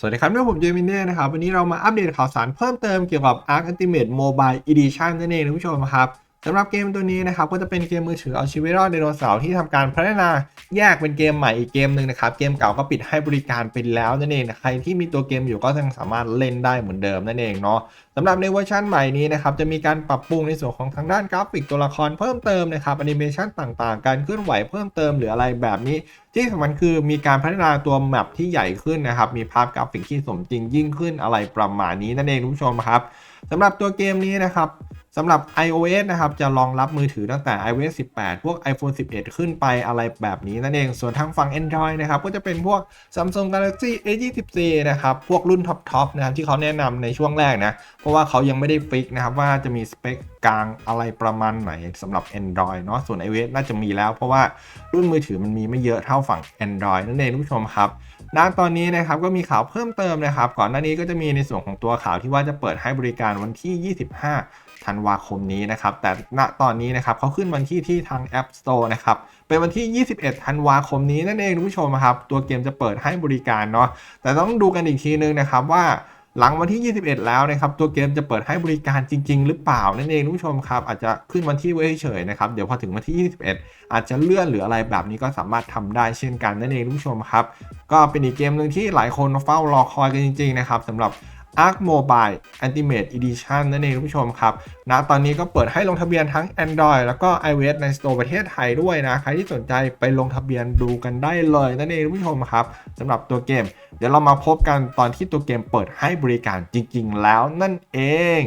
สวัสดีครับนี่ผมเจมินเน่นะครับ วันนี้เรามาอัปเดตข่าวสารเพิ่มเติมเกี่ยวกับ Ark Ultimate Mobile Edition นั่นเองนะผู้ชมครับ สำหรับเกมตัวนี้นะครับก็จะเป็นเกมมือถือเอาชีวิตรอดไดโนเสาร์ที่ทำการพัฒนาแยกเป็นเกมใหม่อีกเกมหนึ่งนะครับเกมเก่าก็ปิดให้บริการไปแล้วนั่นเองนะใครที่มีตัวเกมอยู่ก็ยังสามารถเล่นได้เหมือนเดิมนั่นเองเนาะสำหรับในเวอร์ชันใหม่นี้นะครับจะมีการปรับปรุงในส่วนของทางด้านกราฟิกตัวละครเพิ่มเติมนะครับแอนิเมชันต่างๆ การเคลื่อนไหวเพิ่มเติมหรืออะไรแบบนี้ ที่สำคัญคือมีการพัฒนาตัวแมปที่ใหญ่ขึ้นนะครับมีภาพกราฟิกที่สมจริงยิ่งขึ้นอะไรประมาณนี้นั่นเองคุณผู้ชมครับสำหรับตัวเกมนี้นะครับ สำหรับ iOS นะครับ จะรองรับมือถือตั้งแต่ iOS 18 พวก iPhone 11 ขึ้นไปอะไรแบบนี้นั่นเอง ส่วนทางฝั่ง Android นะครับ ก็จะเป็นพวก Samsung Galaxy A24 นะครับ พวกรุ่นท็อปๆนะครับ ที่เขาแนะนำในช่วงแรกนะ เพราะว่าเขายังไม่ได้ฟิกนะครับ ว่าจะมีสเปคกลางอะไรประมาณไหนสำหรับ Android เนาะส่วน iOS น่าจะมีแล้ว เพราะว่ารุ่นมือถือมันมีไม่เยอะเท่าฝั่ง Android นั่นเองทุกผู้ชมครับด้านตอนนี้นะครับก็มีข่าวเพิ่มเติมนะครับ ก่อนหน้านี้ก็จะมีในส่วนของตัวข่าวที่ว่าจะเปิดให้บริการวันที่ 25 ธันวาคมนี้นะครับ แต่ณตอนนี้นะครับเขาขึ้นวันที่ที่ทาง App Store นะครับ เป็นวันที่ 21 ธันวาคมนี้นั่นเองทุกผู้ชมครับ ตัวเกมจะเปิดให้บริการเนาะ แต่ต้องดูกันอีกทีนึงนะครับว่า หลังวันที่ 21 แล้วนะครับ ตัวเกมจะเปิดให้บริการจริง ๆ หรือเปล่านั่นเองทุกผู้ชมครับ อาจจะขึ้นวันที่ไว้เฉยๆนะครับ เดี๋ยวพอถึงวันที่ 21 อาจจะเลื่อนหรืออะไรแบบนี้ก็สามารถทำได้เช่นกันนั่นเองทุกผู้ชมครับ ก็เป็นอีกเกมหนึ่งที่หลายคนเฝ้ารอคอยกันจริง ๆ นะครับสำหรับ Arc Mobile Ultimate Edition นั่นเองทุกผู้ชมครับนะตอนนี้ก็เปิดให้ลงทะเบียนทั้ง Android แล้วก็ iOS ใน Store ประเทศไทยด้วยนะ ใครที่สนใจไปลงทะเบียนดูกันได้เลยนั่นเองทุกผู้ชมครับสำหรับตัวเกม เดี๋ยวเรามาพบกันตอนที่ตัวเกมเปิดให้บริการจริง ๆ แล้วนั่นเอง